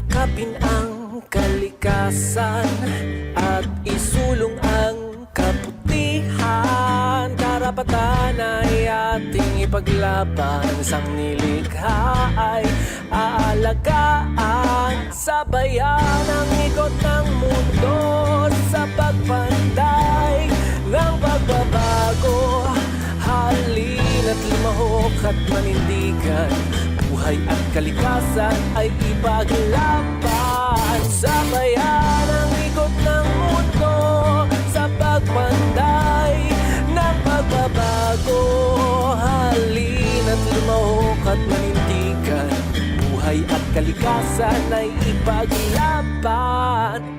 Yakapin ang kalikasan At isulong ang kabutihan Karapatan ay ating ipaglaban Sang nilikha ay aalagaan Sabayan ang ikot ng mundo Sa pagpantay ng pagbabago. Halina't lumahok at manindigan Buhay at kalikasan ay ipaglaban. Sabayan ang ikot ng mundo Sa pagpantay ng pagbabago Halina't lumahok at manindigan. Buhay at kalikasan ay ipaglaban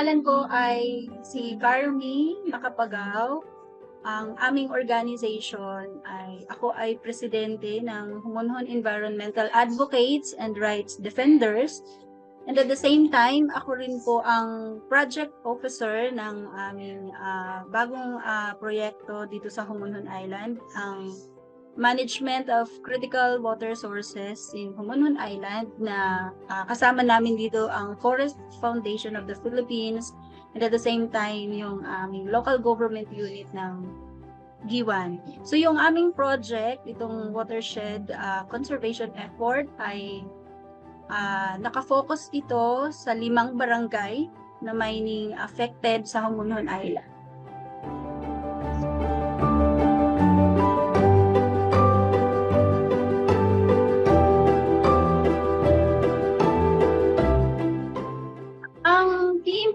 pangalan ko ay si Carmi Makapagaw. Ang aming organization ay ako ay presidente ng Humonhon Environmental Advocates and Rights Defenders. And at the same time, ako rin po ang project officer ng aming ah, bagong ah, proyekto dito sa Humonhon Island, ang Management of Critical Water Sources in Humonhon Island na ah, kasama namin dito ang Forest Foundation of the Philippines and at the same time yung aming local government unit ng Giwan. So yung aming project, itong watershed ah, conservation effort ay ah, nakafocus ito sa limang barangay na mining affected sa Humonhon Island.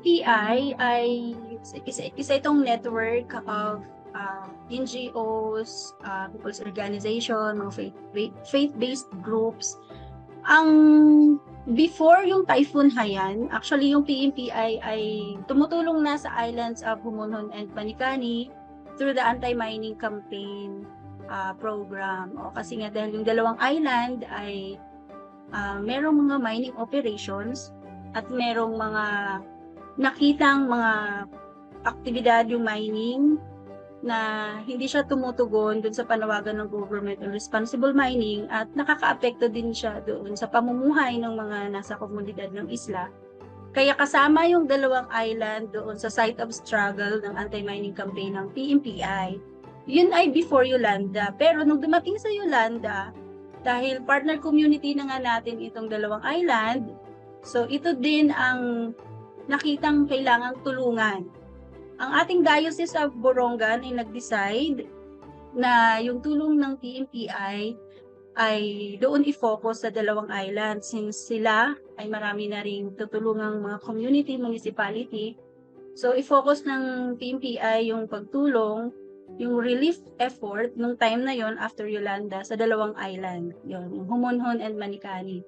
PMPI ay isa, isa itong network of uh, NGOs, uh, people's organization, mga faith- faith-based groups. Ang before yung Typhoon Haiyan, actually yung PMPI ay tumutulong na sa islands of Humonhon and Panikani through the anti-mining campaign uh, program. O kasi nga dahil yung dalawang island ay uh, merong mga mining operations at merong mga nakitang mga aktibidad yung mining na hindi siya tumutugon dun sa panawagan ng government on responsible mining at nakakaapekto din siya doon sa pamumuhay ng mga nasa komunidad ng isla. Kaya kasama yung dalawang island doon sa site of struggle ng anti-mining campaign ng PMPI. Yun ay before Yolanda. Pero nung dumating sa Yolanda, dahil partner community na nga natin itong dalawang island, So ito din ang nakitang kailangang tulungan. Ang ating Diocese of Borongan ay nag-decide na yung tulong ng TMPI ay doon i-focus sa dalawang island since sila ay marami na rin tutulungang mga community, municipality. So i-focus ng TMPI yung pagtulong, yung relief effort nung time na yon after Yolanda sa dalawang island, yon, yung Humonhon and Manikani.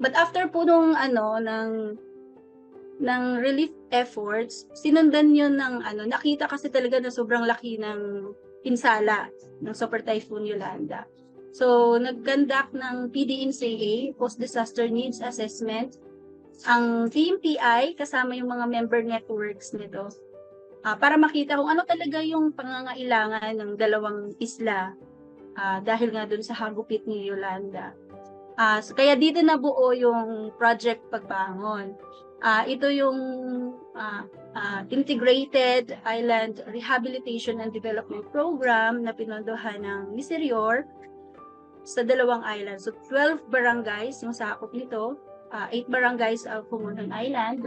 But after po nung ano ng ng relief efforts, sinundan yun ng ano, nakita kasi talaga na sobrang laki ng pinsala ng Super Typhoon Yolanda. So, nag-conduct ng PDNCA, Post Disaster Needs Assessment, ang TMPI kasama yung mga member networks nito ah, para makita kung ano talaga yung pangangailangan ng dalawang isla ah, dahil nga dun sa hagupit ni Yolanda. Ah, so kaya dito nabuo yung Project Pagbangon. Ah, ito yung ah, ah, Integrated Island Rehabilitation and Development Program na pinondohan ng Miserior sa dalawang island. So 12 barangays yung sakop nito, 8 barangays of Pumunhan Island,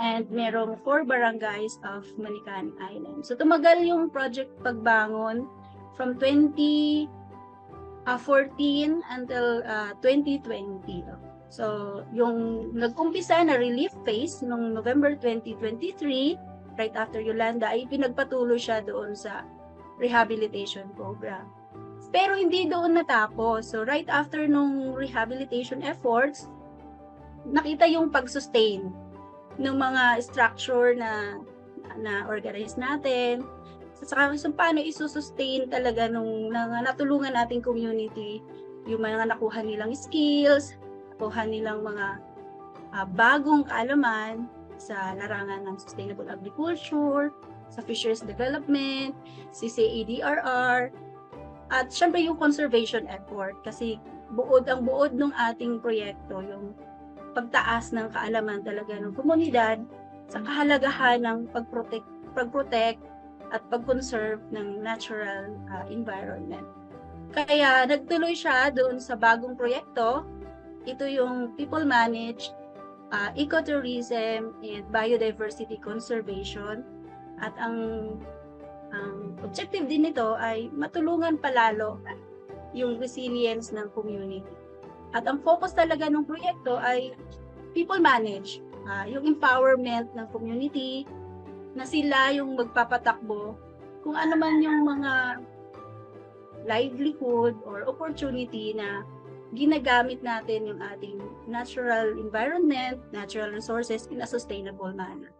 and merong 4 barangays of Manicani Island. So tumagal yung Project Pagbangon from 20 uh, 14 until uh, 2020. So, yung nag-umpisa na relief phase noong November 2023, right after Yolanda, ay pinagpatuloy siya doon sa rehabilitation program. Pero hindi doon natapos. So, right after nung rehabilitation efforts, nakita yung pag-sustain. ng mga structure na na organize natin. Sa saka so, paano isusustain talaga nung na, natulungan nating community yung mga nakuha nilang skills, nakuha nilang mga ah, bagong kaalaman sa larangan ng sustainable agriculture, sa fisheries development, CCADRR, at syempre yung conservation effort kasi buod ang buod ng ating proyekto yung pagtaas ng kaalaman talaga ng komunidad sa kahalagahan ng pag-protect, pag-protect at pag-conserve ng natural ah, environment. Kaya nagtuloy siya doon sa bagong proyekto. Ito yung people managed ah, ecotourism and biodiversity conservation. At ang ang objective din nito ay matulungan palalo yung resilience ng community. At ang focus talaga ng proyekto ay people manage, ah, yung empowerment ng community, na sila yung magpapatakbo kung ano man yung mga livelihood or opportunity na ginagamit natin yung ating natural environment, natural resources in a sustainable manner.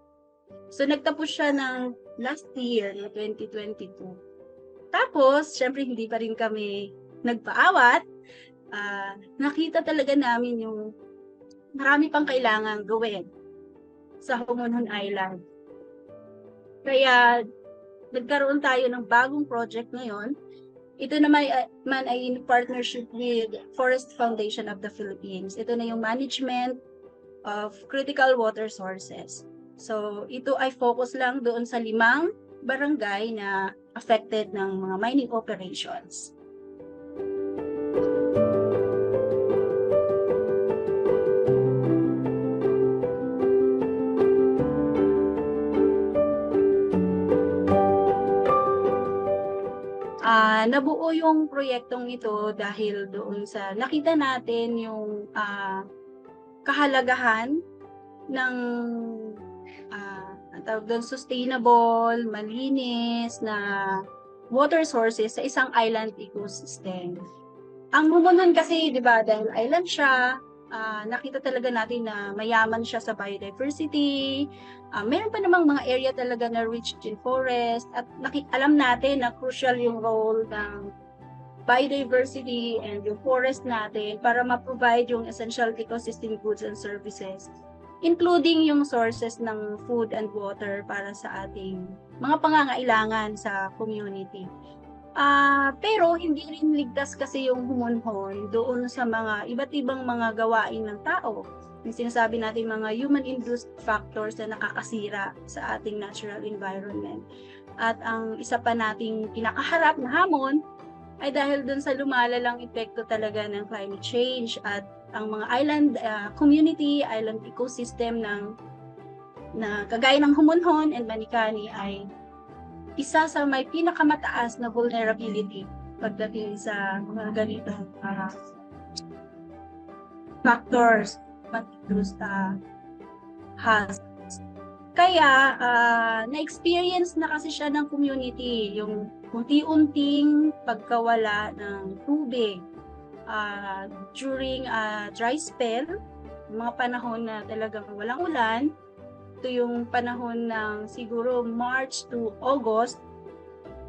So, nagtapos siya ng last year, no, 2022. Tapos, syempre, hindi pa rin kami nagpaawat. Ah, nakita talaga namin yung marami pang kailangan gawin sa Homonhon Island. Kaya, nagkaroon tayo ng bagong project ngayon. Ito naman ay, man ay in partnership with Forest Foundation of the Philippines. Ito na yung management of critical water sources. So, ito ay focus lang doon sa limang barangay na affected ng mga mining operations. Ah, nabuo yung proyektong ito dahil doon sa nakita natin yung ah, kahalagahan ng ang tawag doon, sustainable, malinis na water sources sa isang island ecosystem. Ang Humunon kasi, di ba, dahil island siya, ah, nakita talaga natin na mayaman siya sa biodiversity, Ah, meron pa namang mga area talaga na rich in forest at naki- alam natin na crucial yung role ng biodiversity and yung forest natin para ma-provide yung essential ecosystem goods and services including yung sources ng food and water para sa ating mga pangangailangan sa community. Ah, pero hindi rin ligtas kasi yung humunhon doon sa mga iba't ibang mga gawain ng tao yung sinasabi natin mga human-induced factors na nakakasira sa ating natural environment. At ang isa pa nating kinakaharap na hamon ay dahil dun sa lumalalang epekto talaga ng climate change at ang mga island uh, community, island ecosystem ng na kagaya ng Humonhon and Manikani ay isa sa may pinakamataas na vulnerability pagdating sa mga ganitong uh, factors mag-introduce sa hazards. Kaya, ah, na-experience na kasi siya ng community, yung unti-unting pagkawala ng tubig ah, during a dry spell, mga panahon na talagang walang ulan, ito yung panahon ng siguro March to August,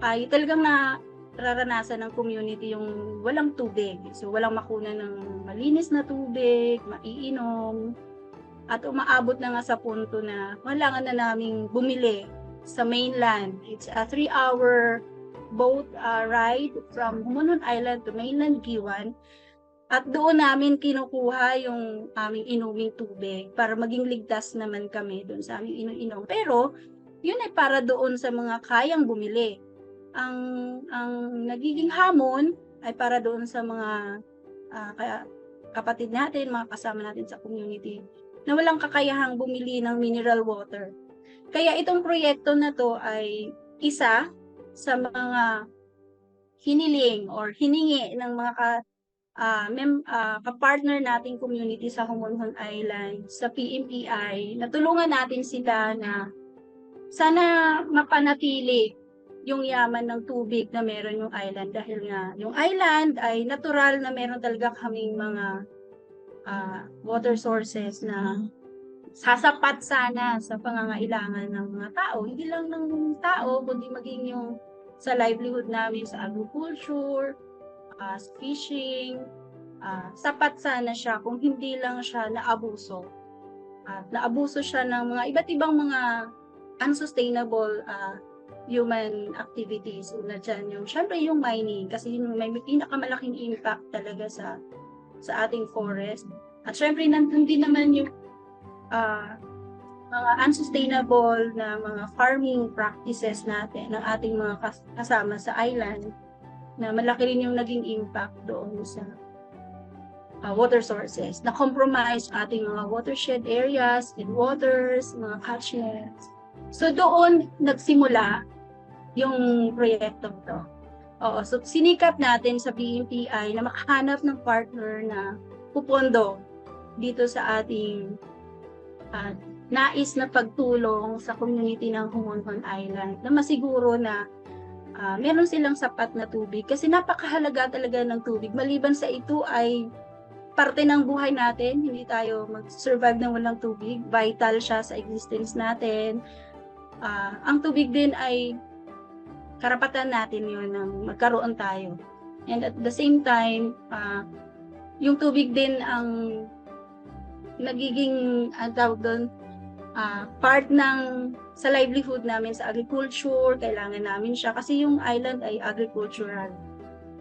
ay talagang na raranasan ng community yung walang tubig. So, walang makuna ng malinis na tubig, maiinom, at umaabot na nga sa punto na kailangan na naming bumili sa mainland. It's a three-hour boat uh, ride from Humunon Island to mainland Giwan. At doon namin kinukuha yung aming inuming tubig para maging ligtas naman kami doon sa aming inu-inom. Pero, yun ay para doon sa mga kayang bumili ang ang nagiging hamon ay para doon sa mga kaya- kapatid natin, mga kasama natin sa community na walang kakayahang bumili ng mineral water. Kaya itong proyekto na to ay isa sa mga hiniling or hiningi ng mga ka, ah, mem, ah, ka-partner nating community sa Humonhon Island, sa PMPI, natulungan natin sila na sana mapanatili yung yaman ng tubig na meron yung island dahil nga yung island ay natural na meron talaga kaming mga ah, water sources na sasapat sana sa pangangailangan ng mga tao. Hindi lang ng tao, kundi maging yung sa livelihood namin sa agriculture, sa fishing, ah, sapat sana siya kung hindi lang siya naabuso. At naabuso siya ng mga iba't ibang mga unsustainable ah, human activities. Una dyan yung, syempre yung mining, kasi yun may pinakamalaking impact talaga sa sa ating forest. At syempre, nandun din naman yung ah, mga unsustainable na mga farming practices natin ng ating mga kas- kasama sa island na malaki rin yung naging impact doon sa ah, water sources na compromise ating mga watershed areas and waters, mga catchments. So doon nagsimula yung proyekto to. Oo, so sinikap natin sa BMPI na makahanap ng partner na pupondo dito sa ating ah, nais na pagtulong sa community ng Humonhon Island na masiguro na ah, meron silang sapat na tubig kasi napakahalaga talaga ng tubig. Maliban sa ito ay parte ng buhay natin, hindi tayo mag-survive ng walang tubig. Vital siya sa existence natin. Ah, ang tubig din ay karapatan natin yun na magkaroon tayo. And at the same time, ah, yung tubig din ang nagiging, ang tawag doon, ah, part ng sa livelihood namin sa agriculture, kailangan namin siya kasi yung island ay agricultural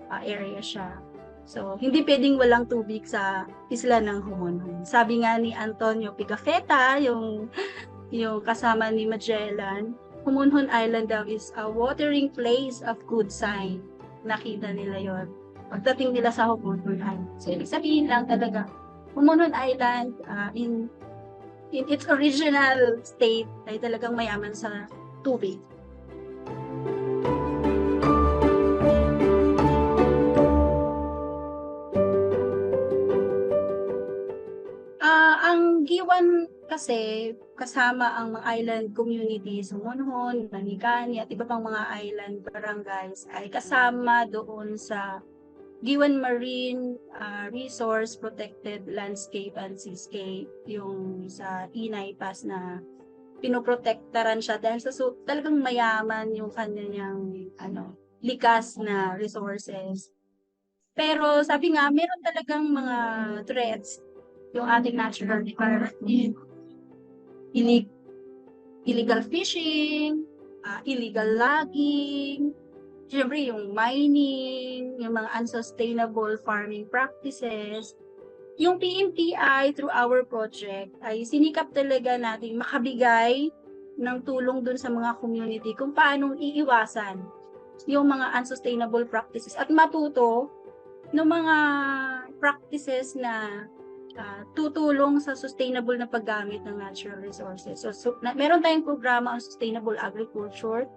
ah, area siya. So, hindi pwedeng walang tubig sa isla ng Humonon. Sabi nga ni Antonio Pigafetta, yung yung kasama ni Magellan, Humonhon Island daw is a watering place of good sign. Nakita nila yon pagdating nila sa Humonhon Island. So, ibig sabihin lang talaga, Humonhon Island ah, in in its original state ay talagang mayaman sa tubig. Ah, ang Giwan kasi kasama ang mga island communities, Monhon, Manikani at iba pang mga island barangays ay kasama doon sa Giwan Marine ah, Resource Protected Landscape and Seascape yung sa Inay Pass na pinoprotektaran siya dahil sa su- talagang mayaman yung kanyang ano likas na resources. Pero sabi nga, meron talagang mga threats yung ating natural environment. Illeg- illegal fishing, ah, illegal logging, Siyempre, yung mining, yung mga unsustainable farming practices. Yung PMTI through our project ay sinikap talaga natin makabigay ng tulong dun sa mga community kung paanong iiwasan yung mga unsustainable practices at matuto ng mga practices na ah, tutulong sa sustainable na paggamit ng natural resources. So, so na, meron tayong programa on sustainable agriculture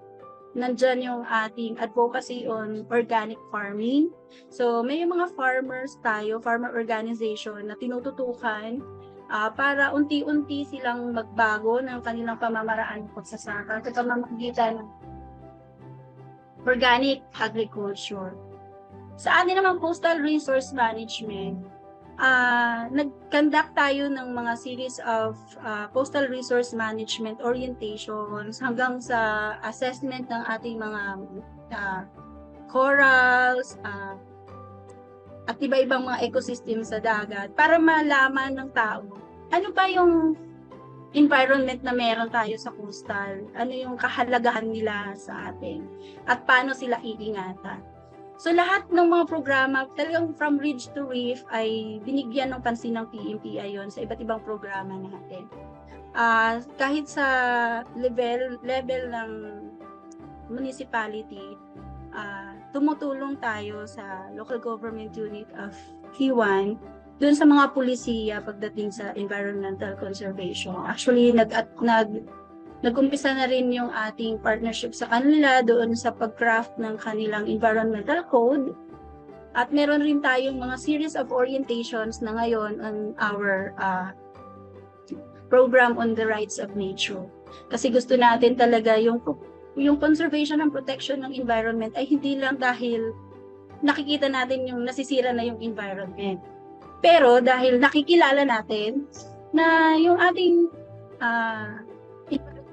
nandyan yung ating advocacy on organic farming. So, may mga farmers tayo, farmer organization na tinututukan ah, para unti-unti silang magbago ng kanilang pamamaraan ng pagsasaka sa pamamagitan ng organic agriculture. Sa atin naman coastal resource management, ah nag-conduct tayo ng mga series of ah, coastal resource management orientations hanggang sa assessment ng ating mga ah, corals ah, at iba-ibang mga ecosystem sa dagat para malaman ng tao ano ba yung environment na meron tayo sa coastal, ano yung kahalagahan nila sa atin, at paano sila iingatan. So lahat ng mga programa, talagang from ridge to reef ay binigyan ng pansin ng PMPI yon sa iba't ibang programa natin. Ah, kahit sa level level ng municipality, ah, tumutulong tayo sa local government unit of Kiwan doon sa mga pulisiya pagdating sa environmental conservation. Actually, nag, at, nag nag-umpisa na rin yung ating partnership sa kanila doon sa pag-craft ng kanilang environmental code. At meron rin tayong mga series of orientations na ngayon on our uh, program on the rights of nature. Kasi gusto natin talaga yung yung conservation and protection ng environment ay hindi lang dahil nakikita natin yung nasisira na yung environment. Pero dahil nakikilala natin na yung ating ah,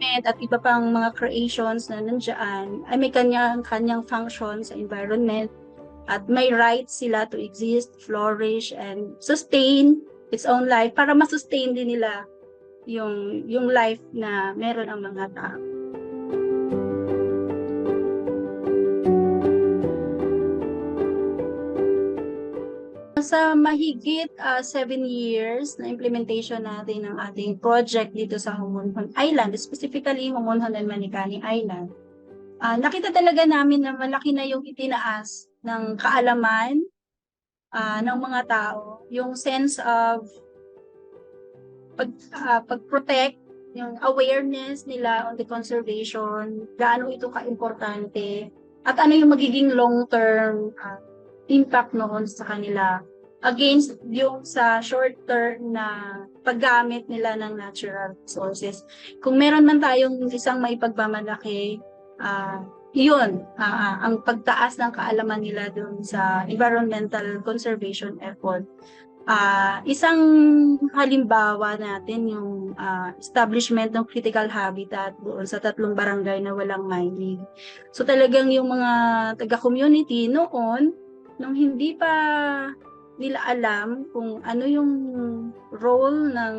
environment at iba pang mga creations na nandyan ay may kanyang kanyang function sa environment at may rights sila to exist, flourish, and sustain its own life para masustain din nila yung yung life na meron ang mga tao. Sa mahigit uh, seven years na implementation natin ng ating project dito sa Humonhon Island, specifically Humonhon and Manicani Island, ah, nakita talaga namin na malaki na yung itinaas ng kaalaman ah, ng mga tao, yung sense of pag, ah, pag-protect, yung awareness nila on the conservation, gaano ito ka-importante, at ano yung magiging long-term ah, impact noon sa kanila against yung sa short-term na paggamit nila ng natural resources. Kung meron man tayong isang may pagmamalaki, ah yun, ah, ang pagtaas ng kaalaman nila dun sa environmental conservation effort. Ah, isang halimbawa natin yung ah, establishment ng critical habitat doon sa tatlong barangay na walang mining. So talagang yung mga taga-community noon, nung hindi pa nila alam kung ano yung role ng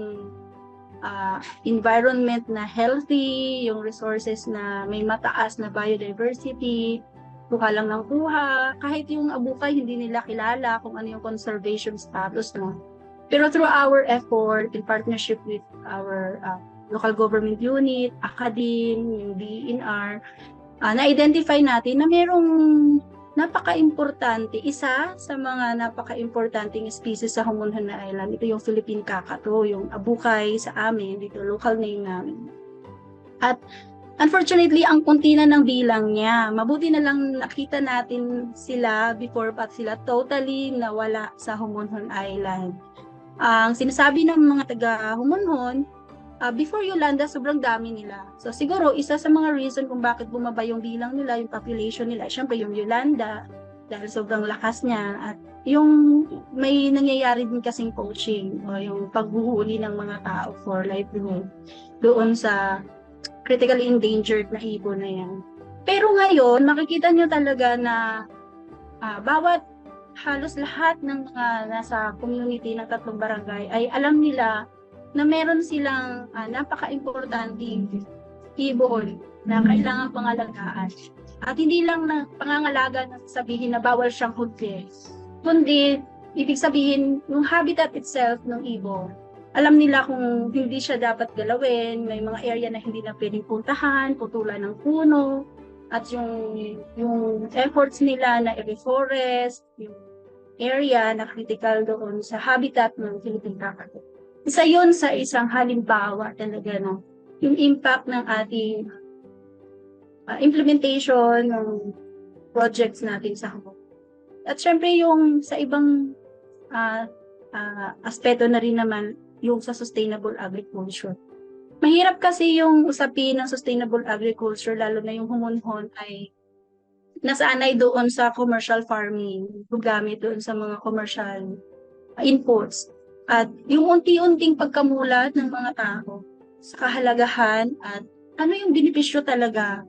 ah, environment na healthy, yung resources na may mataas na biodiversity, kuha lang ng kuha, kahit yung abukay hindi nila kilala kung ano yung conservation status no. Pero through our effort in partnership with our ah, local government unit, academe, yung DNR, ah, na-identify natin na merong napaka-importante, isa sa mga napaka-importanting species sa Homonhon na Island, ito yung Philippine Kakato, yung abukay sa amin, dito local name namin. At unfortunately, ang kunti na ng bilang niya. Mabuti na lang nakita natin sila before pa sila totally nawala sa Homonhon Island. Ang sinasabi ng mga taga Homonhon, ah, before Yolanda, sobrang dami nila. So siguro, isa sa mga reason kung bakit bumaba yung bilang nila, yung population nila, syempre yung Yolanda, dahil sobrang lakas niya, at yung may nangyayari din kasing poaching, o yung paghuhuli ng mga tao for livelihood doon sa critically endangered na ibon na yan. Pero ngayon, makikita nyo talaga na ah, bawat halos lahat ng mga nasa community ng tatlong barangay ay alam nila na meron silang ah, napaka-importanting ibon na kailangan pangalagaan. At hindi lang na pangangalaga na sabihin na bawal siyang huli, kundi ibig sabihin yung habitat itself ng ibon. Alam nila kung hindi siya dapat galawin, may mga area na hindi na pwedeng puntahan, putulan ng puno, at yung yung efforts nila na i-reforest, yung area na critical doon sa habitat ng Philippine kakato. Isa yun sa isang halimbawa talaga no, yung impact ng ating uh, implementation ng projects natin sa Hong At syempre yung sa ibang uh, uh, aspeto na rin naman yung sa sustainable agriculture. Mahirap kasi yung usapin ng sustainable agriculture, lalo na yung humunhon ay nasanay doon sa commercial farming, gugamit doon sa mga commercial inputs. At yung unti-unting pagkamulat ng mga tao sa kahalagahan at ano yung benepisyo talaga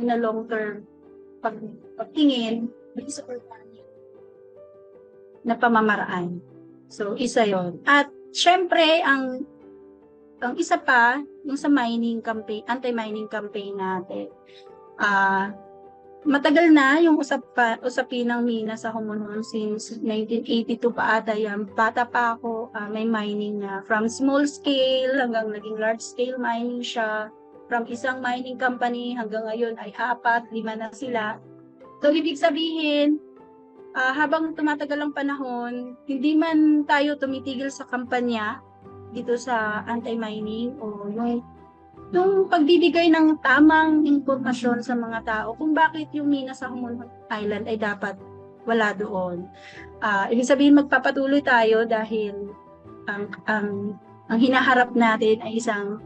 na long term pag, pagtingin sa organic na pamamaraan. So, isa yon At syempre, ang ang isa pa, yung sa mining campaign, anti-mining campaign natin. Ah, matagal na yung usap pa, usapin ng mina sa Homonhon since 1982 pa ata yan. Bata pa ako, ah, may mining na from small scale hanggang naging large scale mining siya. From isang mining company hanggang ngayon ay apat, lima na sila. So, ibig sabihin, ah, habang tumatagal ang panahon, hindi man tayo tumitigil sa kampanya dito sa anti-mining o yung yung pagbibigay ng tamang impormasyon sa mga tao kung bakit yung mina sa Humonhon Island ay dapat wala doon. Ah, ibig sabihin magpapatuloy tayo dahil ang ang ang hinaharap natin ay isang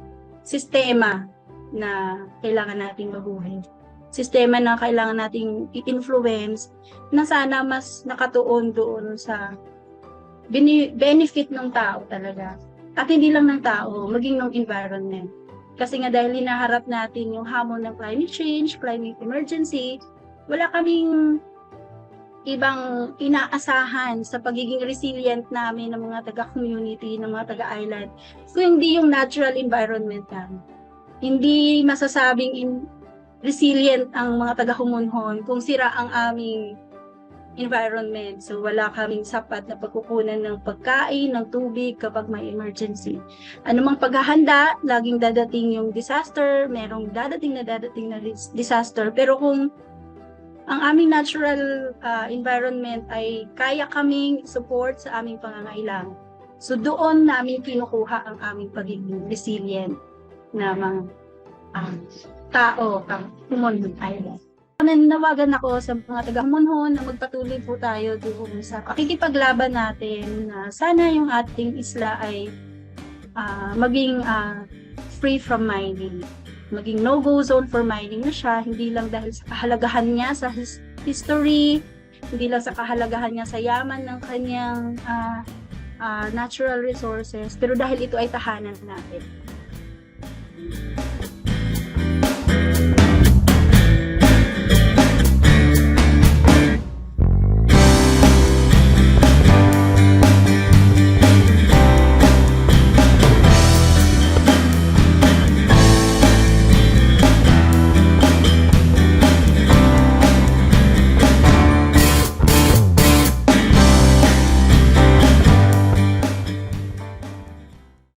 sistema na kailangan nating mabuhay. Sistema na kailangan nating i-influence na sana mas nakatuon doon sa bene- benefit ng tao talaga At hindi lang ng tao, maging ng environment. Kasi nga dahil hinaharap natin yung hamon ng climate change, climate emergency, wala kaming ibang inaasahan sa pagiging resilient namin ng mga taga-community, ng mga taga-island. So, hindi yung natural environment namin. Hindi masasabing in- resilient ang mga taga-humunhon kung sira ang aming environment. So, wala kaming sapat na pagkukunan ng pagkain, ng tubig kapag may emergency. Anumang paghahanda, laging dadating yung disaster, merong dadating na dadating na dis- disaster. Pero kung ang aming natural ah, environment ay kaya kaming support sa aming pangangailangan. So doon namin kinukuha ang aming pagiging resilient na mga ah, tao ang Humonhon Island. Nananawagan ako sa mga taga Humonhon na magpatuloy po tayo doon sa pakikipaglaban natin na sana yung ating isla ay ah, maging ah, free from mining maging no-go zone for mining na siya, hindi lang dahil sa kahalagahan niya sa his- history, hindi lang sa kahalagahan niya sa yaman ng kanyang ah, ah, natural resources, pero dahil ito ay tahanan natin.